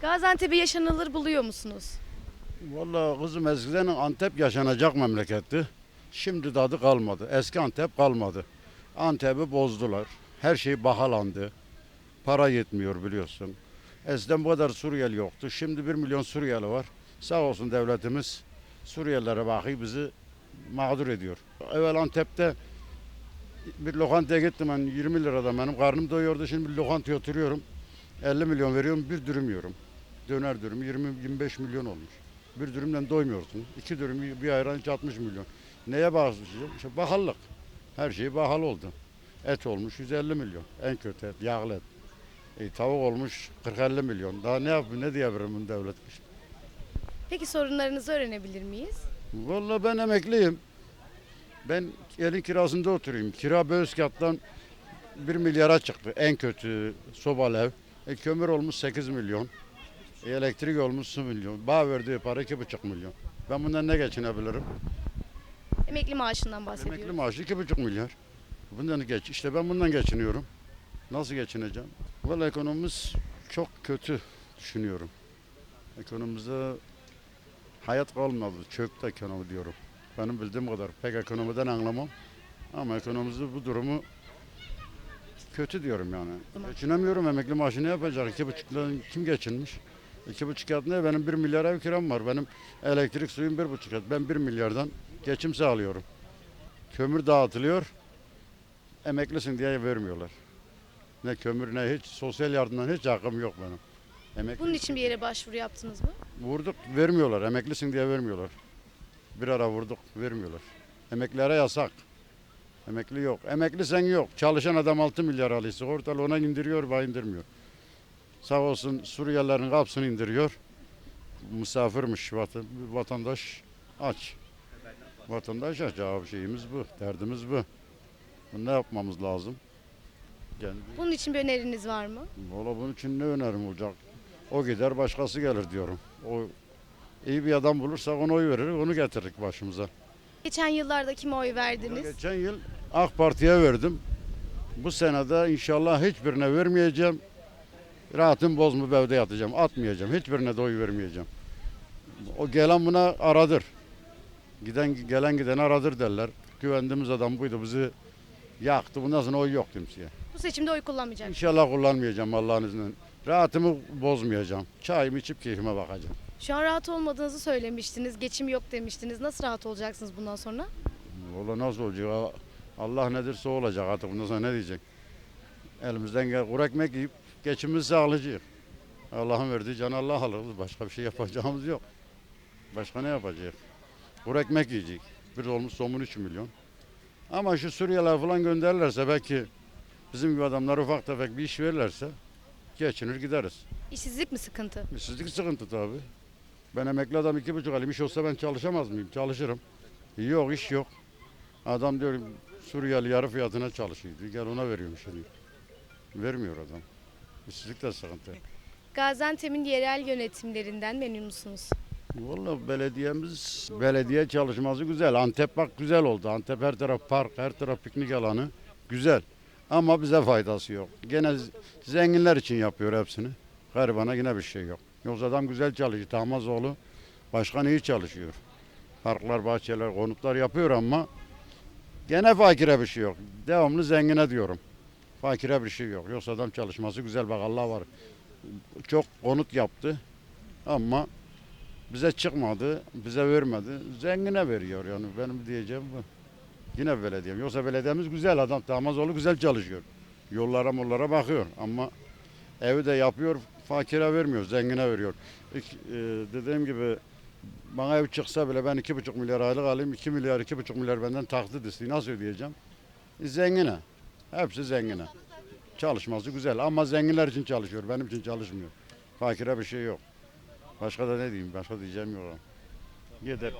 Gaziantep'i yaşanılır buluyor musunuz? Vallahi kızım eskiden Antep yaşanacak memleketti. Şimdi tadı kalmadı. Eski Antep kalmadı. Antep'i bozdular. Her şey bahalandı. Para yetmiyor biliyorsun. Eskiden bu kadar Suriyeli yoktu. Şimdi bir milyon Suriyeli var. Sağ olsun devletimiz Suriyelilere bakıyor bizi mağdur ediyor. Evvel Antep'te bir lokantaya gittim ben 20 liradan benim karnım doyuyordu. Şimdi bir lokantaya oturuyorum. 50 milyon veriyorum bir dürüm yiyorum. Döner dürüm 20-25 milyon olmuş. Bir dürümden doymuyorsun. İki dürüm bir ayran hiç 60 milyon. Neye bağışlayacağım? İşte bahallık. Her şey bahal oldu. Et olmuş 150 milyon. En kötü et, yağlı et. E, tavuk olmuş 40-50 milyon. Daha ne yapayım, ne diyebilirim bunu devlet? Peki sorunlarınızı öğrenebilir miyiz? Vallahi ben emekliyim. Ben elin kirasında oturayım. Kira Bözkat'tan 1 milyara çıktı. En kötü sobalı ev. E, kömür olmuş 8 milyon. E, elektrik olmuş 1 milyon. Bağ verdiği para 2,5 milyon. Ben bundan ne geçinebilirim? Emekli maaşından bahsediyoruz. Emekli maaşı 2,5 milyar. Bundan geç. İşte ben bundan geçiniyorum. Nasıl geçineceğim? Vallahi ekonomimiz çok kötü düşünüyorum. Ekonomimizde hayat kalmadı. Çöktü ekonomi diyorum. Benim bildiğim kadar pek ekonomiden anlamam. Ama ekonomimizde bu durumu kötü diyorum yani. Geçinemiyorum. Emekli maaşı ne yapacak? İki buçukla kim geçinmiş? İki buçuk yat ne? Benim bir milyar ev kiram var. Benim elektrik suyum bir buçuk yat. Ben bir milyardan geçim sağlıyorum. Kömür dağıtılıyor. Emeklisin diye vermiyorlar. Ne kömür ne hiç sosyal yardımdan hiç hakkım yok benim. Emekli Bunun için bir yere başvuru yaptınız mı? vurduk vermiyorlar. Emeklisin diye vermiyorlar. Bir ara vurduk vermiyorlar. Emeklilere yasak. Emekli yok. Emekli sen yok. Çalışan adam 6 milyar alıyor. Sigortalı ona indiriyor, bana indirmiyor. Sağ olsun Suriyelilerin kapısını indiriyor. Misafirmiş vatan, vatandaş aç. Vatandaş aç abi şeyimiz bu. Derdimiz bu. Bunu ne yapmamız lazım? Kendi, Bunun için bir öneriniz var mı? Valla bunun için ne önerim olacak? O gider başkası gelir diyorum. O iyi bir adam bulursak ona oy verir, onu getiririk başımıza. Geçen yıllarda kime oy Ya verdiniz? Geçen yıl AK Parti'ye verdim. Bu senede inşallah hiçbirine vermeyeceğim. Rahatım bozma evde yatacağım. Atmayacağım. Hiçbirine de oy vermeyeceğim. O gelen buna aradır. Giden gelen giden aradır derler. Güvendiğimiz adam buydu. Bizi yaktı. Bundan sonra oy yok kimseye. Bu seçimde oy kullanmayacak. İnşallah kullanmayacağım Allah'ın izniyle. Rahatımı bozmayacağım. Çayımı içip keyfime bakacağım. Şu an rahat olmadığınızı söylemiştiniz. Geçim yok demiştiniz. Nasıl rahat olacaksınız bundan sonra? Valla nasıl olacak? Allah nedirse olacak artık bundan sonra ne diyecek? Elimizden gel kuru ekmek yiyip geçimimizi sağlayacağız. Allah'ın verdiği can Allah alır. Başka bir şey yapacağımız yok. Başka ne yapacağız? Kuru ekmek yiyecek. Bir olmuş somun 3 milyon. Ama şu Suriyeliler falan gönderirlerse belki bizim gibi adamlar ufak tefek bir iş verirlerse geçinir gideriz. İşsizlik mi sıkıntı? İşsizlik sıkıntı tabii. Ben emekli adam iki buçuk alayım. İş olsa ben çalışamaz mıyım? Çalışırım. Yok iş yok. Adam diyor Suriyeli yarı fiyatına çalışıyordu. Gel ona veriyorum şimdi. Vermiyor adam. İşsizlik de sıkıntı. Gaziantep'in yerel yönetimlerinden memnun musunuz? Vallahi belediyemiz, belediye çalışması güzel. Antep bak güzel oldu. Antep her taraf park, her taraf piknik alanı. Güzel. Ama bize faydası yok. Gene zenginler için yapıyor hepsini. Garibana yine bir şey yok. Yoksa adam güzel çalışıyor. Tahmazoğlu başkan iyi çalışıyor. Parklar, bahçeler, konutlar yapıyor ama gene fakire bir şey yok. Devamlı zengine diyorum. Fakire bir şey yok. Yoksa adam çalışması güzel. Bak Allah var. Çok konut yaptı ama bize çıkmadı, bize vermedi. Zengine veriyor yani benim diyeceğim bu. Yine belediyem. Yoksa belediyemiz güzel adam. Damazoğlu güzel çalışıyor. Yollara mollara bakıyor ama evi de yapıyor, fakire vermiyor, zengine veriyor. İk- e, dediğim gibi bana ev çıksa bile ben iki buçuk milyar aylık alayım, iki milyar, iki buçuk milyar benden taksit isteyin. Nasıl ödeyeceğim? E, zengine. Hepsi zengine. Çalışması güzel ama zenginler için çalışıyor, benim için çalışmıyor. Fakire bir şey yok. Başka da ne diyeyim? Başka diyeceğim yok. Yeter.